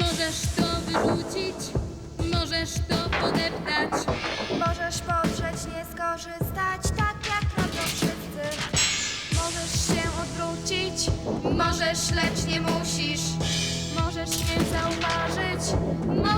Możesz to wyrzucić, możesz to podeptać. Możesz podrzeć, nie skorzystać, tak jak robią wszyscy. Możesz się odwrócić, możesz, lecz nie musisz. Możesz nie zauważyć, możesz,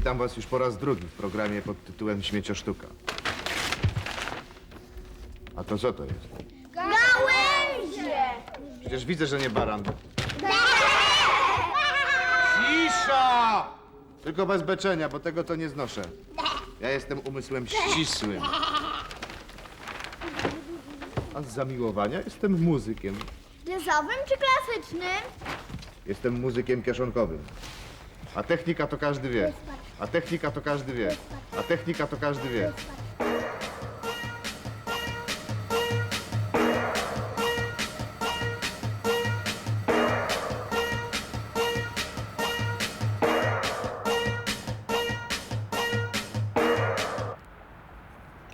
Witam was już po raz drugi w programie pod tytułem Śmieciosztuka. A to co to jest? Gałęzie! Przecież widzę, że nie baran. Cisza! Tylko bez beczenia, bo tego to nie znoszę. Ja jestem umysłem ścisłym. A z zamiłowania jestem muzykiem. Jazzowym czy klasycznym? Jestem muzykiem kieszonkowym. A technika to każdy wie. A technika to każdy wie. A technika to każdy wie.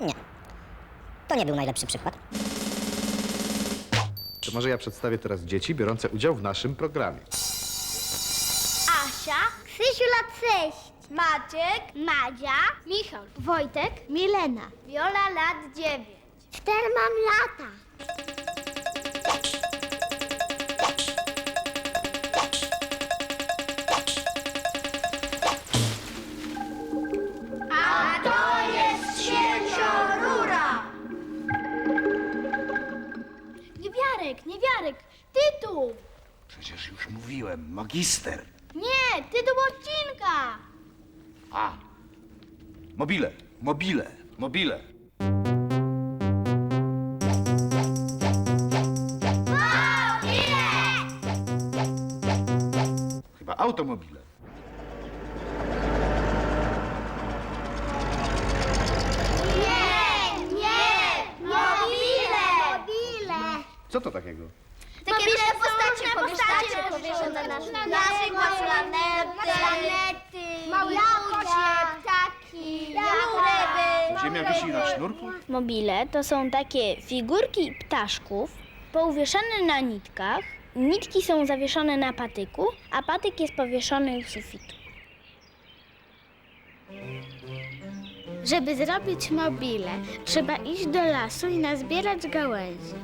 Nie. To nie był najlepszy przykład. To może ja przedstawię teraz dzieci biorące udział w naszym programie. Asia, Krzysiu lat 6, Maciek, Madzia, Michał, Wojtek, Milena, Viola lat 9. Cztery mam lata. A to jest świeciorura. Niewiarek, niewiarek, tytuł. Przecież już mówiłem, magister. Nie, tytuł odcinka. A. Mobile, mobile, mobile. Chyba automobile. Nie, nie, mobile. Mobile. Co to takiego? Takie różne postacie powieszone, powieszone na szynach. Na przykład planety, planety małe ludzie, ptaki, ryby. Ziemia wisi na sznurku? Mobile to są takie figurki ptaszków pouwieszane na nitkach. Nitki są zawieszone na patyku, a patyk jest powieszony w sufitu. Żeby zrobić mobile, trzeba iść do lasu i nazbierać gałęzi.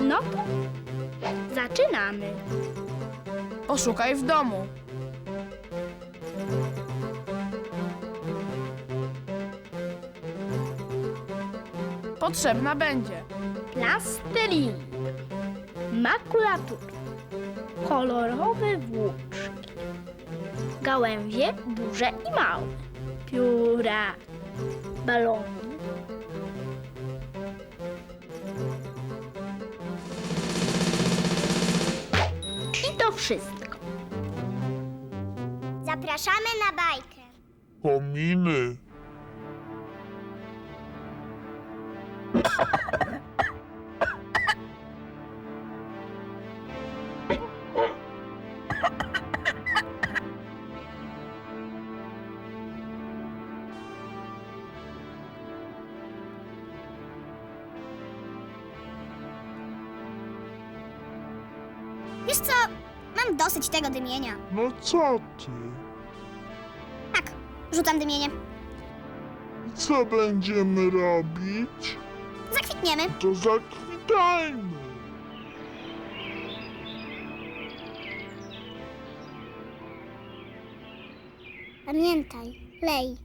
No to zaczynamy. Poszukaj w domu. Potrzebna będzie Plasteliny, makulatur, kolorowe włóczki, gałęzie duże i małe, pióra, balony. I to wszystko. Zapraszamy na bajkę. Kominy. Wiesz co? Mam dosyć tego dymienia. No co ty? Tak, rzucam dymienie. I Co będziemy robić? Zakwitniemy. To zakwitajmy. Pamiętaj, lej.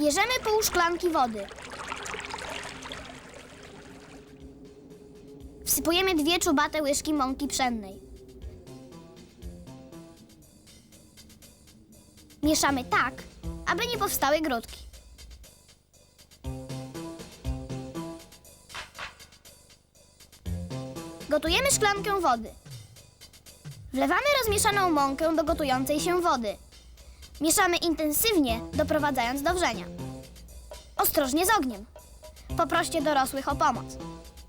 Bierzemy pół szklanki wody. Wsypujemy dwie czubate łyżki mąki pszennej. Mieszamy tak, aby nie powstały grudki. Gotujemy szklankę wody. Wlewamy rozmieszaną mąkę do gotującej się wody. Mieszamy intensywnie, doprowadzając do wrzenia. Ostrożnie z ogniem. Poproście dorosłych o pomoc.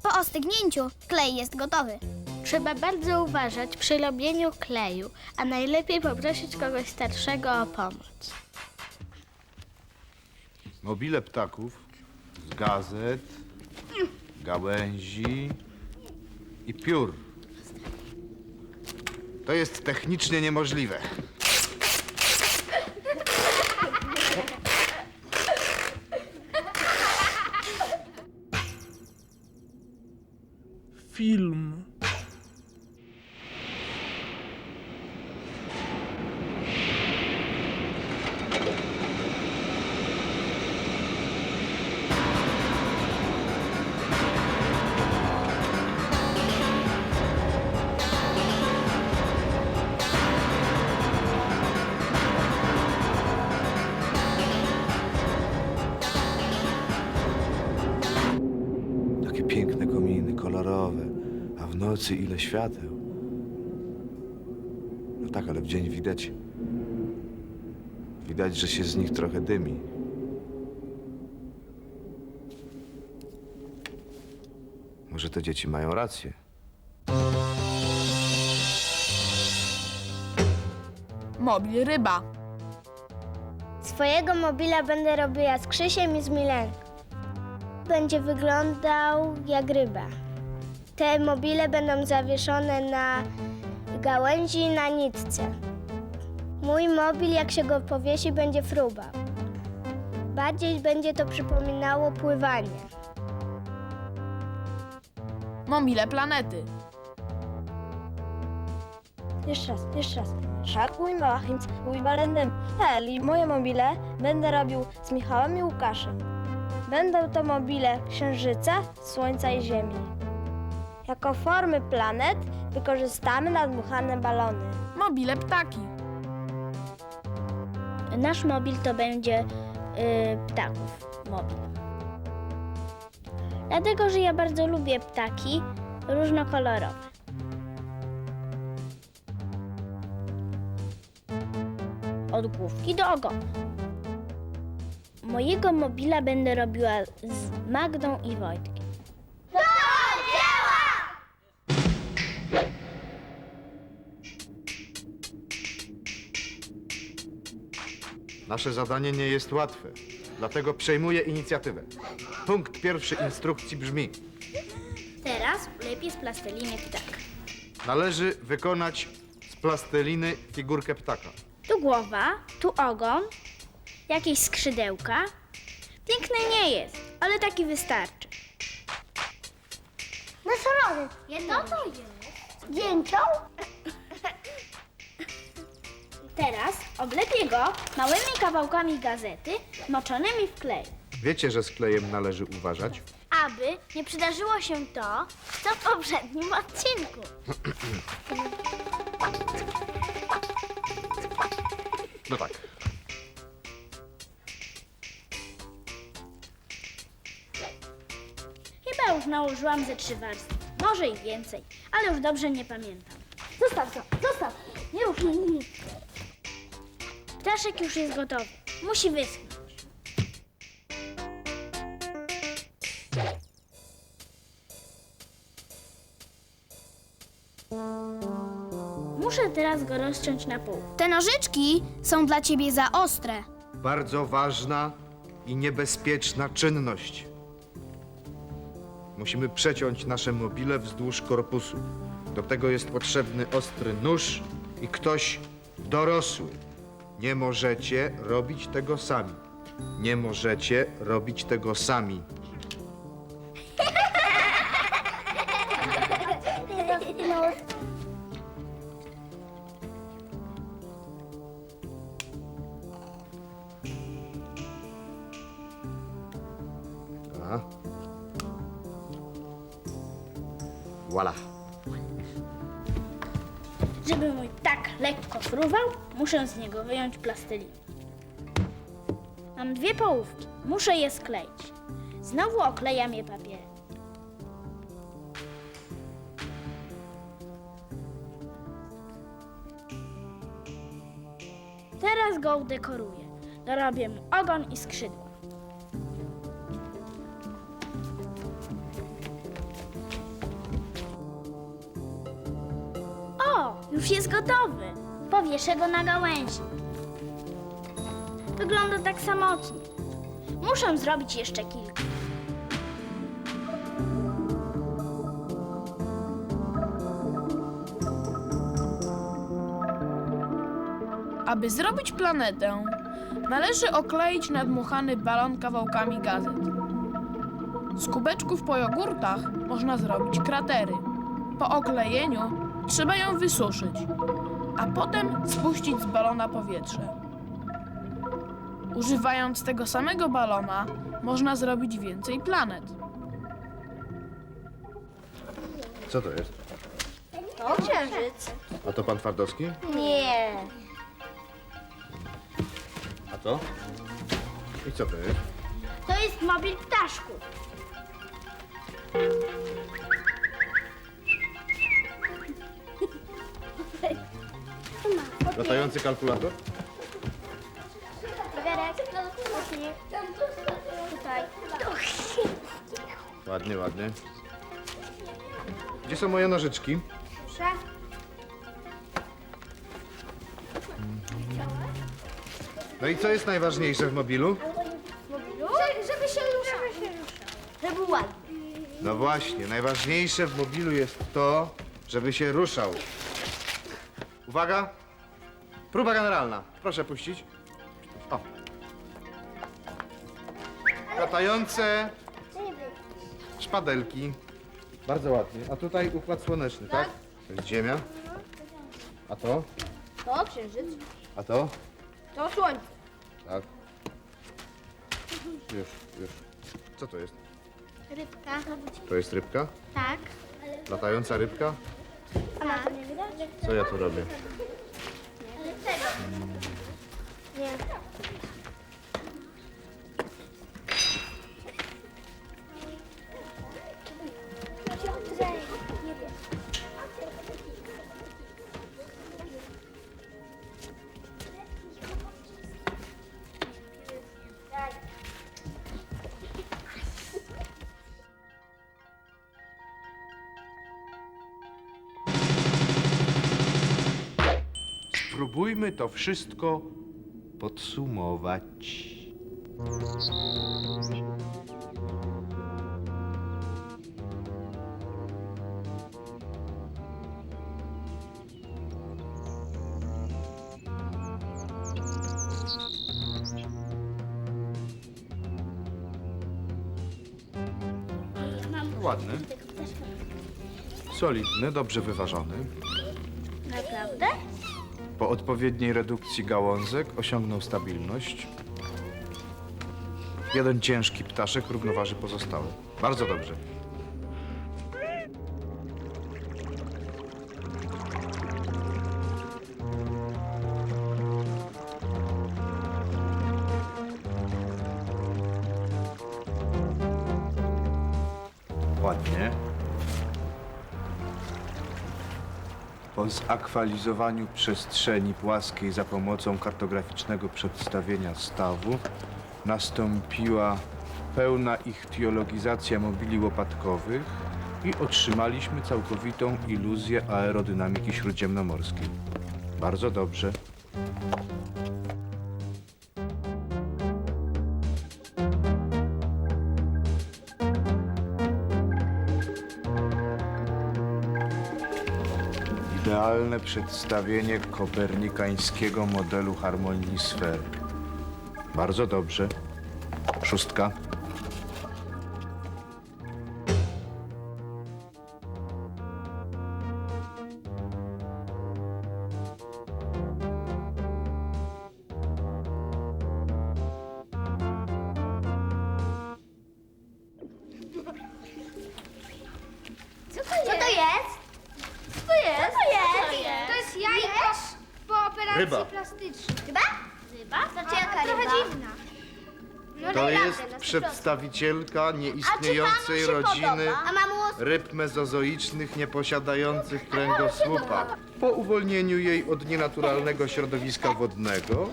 Po ostygnięciu klej jest gotowy. Trzeba bardzo uważać przy robieniu kleju, a najlepiej poprosić kogoś starszego o pomoc. Mobile ptaków z gazet, gałęzi i piór. To jest technicznie niemożliwe. Film. Nocy ile świateł. No tak, ale w dzień widać. Widać, że się z nich trochę dymi. Może te dzieci mają rację. Mobil ryba. Swojego mobila będę robiła z Krzysiem i z Milenką. Będzie wyglądał jak ryba. Te mobile będą zawieszone na gałęzi i na nitce. Mój mobil, jak się go powiesi, będzie fruba. Bardziej będzie to przypominało pływanie. Mobile planety. Jeszcze raz, jeszcze raz. Szak mój machins, mój balendem. Heli, moje mobile będę robił z Michałem i Łukaszem. Będą to mobile Księżyca, Słońca i Ziemi. Jako formy planet wykorzystamy nadmuchane balony. Mobile ptaki. Nasz mobil to będzie y, ptaków mobil. Dlatego, że ja bardzo lubię ptaki różnokolorowe. Od główki do ogona. Mojego mobila będę robiła z Magdą i Wojtkiem. Nasze zadanie nie jest łatwe, dlatego przejmuję inicjatywę. Punkt pierwszy instrukcji brzmi: Teraz lepiej z plasteliny ptak. należy wykonać z plasteliny figurkę ptaka. Tu głowa, tu ogon, jakieś skrzydełka. Piękny nie jest, ale taki wystarczy. Nosorożec. Jedno to jest. Dzięcią? Teraz oblepię go małymi kawałkami gazety moczonymi w klej, Wiecie, że z klejem należy uważać? aby nie przydarzyło się to, co w poprzednim odcinku. No tak. Chyba już nałożyłam ze trzy warstwy, może i więcej, ale już dobrze nie pamiętam. Zostaw to, zostaw. Nie nic. Ptaszek już jest gotowy, musi wyschnąć. Muszę teraz go rozciąć na pół. Te nożyczki są dla ciebie za ostre. Bardzo ważna i niebezpieczna czynność. Musimy przeciąć nasze mobile wzdłuż korpusu. Do tego jest potrzebny ostry nóż i ktoś dorosły. Nie możecie robić tego sami. Nie możecie robić tego sami. Wyjąć plastelinę. Mam dwie połówki. Muszę je skleić. Znowu oklejam je papierem. Teraz go udekoruję. Dorobię mu ogon i skrzydła. O, już jest gotowy. Powieszę go na gałęzi. Wygląda tak samotnie. Muszę zrobić jeszcze kilka. Aby zrobić planetę, należy okleić nadmuchany balon kawałkami gazet. Z kubeczków po jogurtach można zrobić kratery. Po oklejeniu trzeba ją wysuszyć, a potem spuścić z balona powietrze. Używając tego samego balona, można zrobić więcej planet. Co to jest? To księżyc. A to pan Twardowski? Nie. A to? I co to jest? To jest mobil ptaszków. Latający kalkulator? Tutaj. Ładnie, ładnie. Gdzie są moje nożyczki? Proszę. No i co jest najważniejsze w mobilu? Żeby się ruszał. Żeby był ładny. No właśnie, najważniejsze w mobilu jest to, żeby się ruszał. Uwaga! Próba generalna. Proszę puścić. Latające szpadelki. Bardzo ładnie. A tutaj układ słoneczny, tak? To jest Ziemia. A to? To księżyc. A to? To słońce. Tak. Już, już. Co to jest? Rybka. To jest rybka? Tak. Latająca rybka? Tak. Co ja tu robię? Nie. Spróbujmy to wszystko podsumować. Solidny, dobrze wyważony. Naprawdę? Po odpowiedniej redukcji gałązek osiągnął stabilność. Jeden ciężki ptaszek równoważy pozostałe. Bardzo dobrze. Po zakwalizowaniu przestrzeni płaskiej za pomocą kartograficznego przedstawienia stawu nastąpiła pełna ichtiologizacja mobili łopatkowych i otrzymaliśmy całkowitą iluzję aerodynamiki śródziemnomorskiej. Bardzo dobrze. Idealne przedstawienie kopernikańskiego modelu harmonii sfer. Bardzo dobrze. Szóstka. Co to jest? Co to jest? Co to jest? To jest jajko po operacji Ryba. Chyba? Ryba? Znaczy jaka Trochę ryba? dziwna. No To najlepsze, jest na przedstawicielka nieistniejącej panu się rodziny podoba? A ryb mezozoicznych nieposiadających kręgosłupa. Po uwolnieniu jej od nienaturalnego środowiska wodnego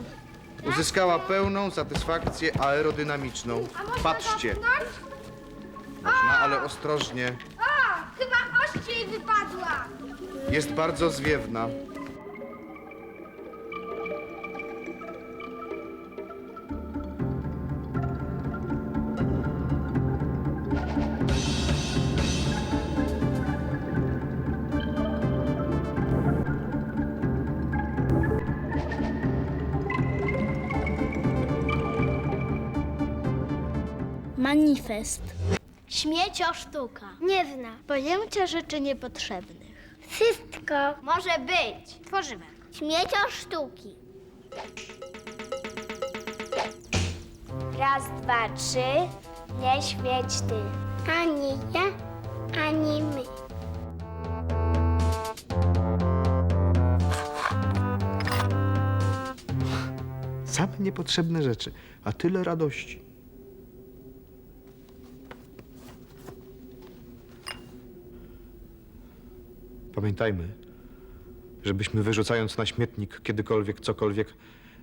uzyskała pełną satysfakcję aerodynamiczną. Patrzcie. Można, ale ostrożnie. O, chyba ość jej wypadła. Jest bardzo zwiewna. Manifest. Śmiecio sztuka. Nie zna. Pojęcia rzeczy niepotrzebnych. Wszystko. Może być. Tworzymy. Śmiecio sztuki. Raz, dwa, trzy. Nie świeć ty. Ani ja, ani my. Same niepotrzebne rzeczy, a tyle radości. Pamiętajmy, żebyśmy wyrzucając na śmietnik kiedykolwiek cokolwiek,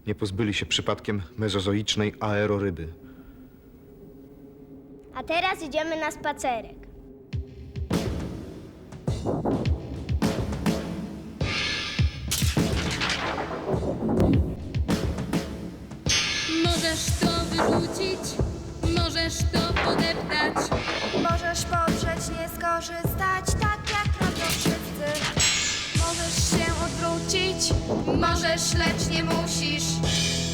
nie pozbyli się przypadkiem mezozoicznej aeroryby. A teraz idziemy na spacerek. Możesz to wyrzucić, możesz to podeptać. Możesz podrzeć, nie skorzystać, możesz, lecz nie musisz.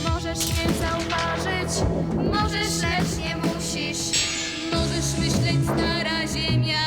Możesz nie zauważyć, możesz, lecz nie musisz. Możesz myśleć stara ziemia.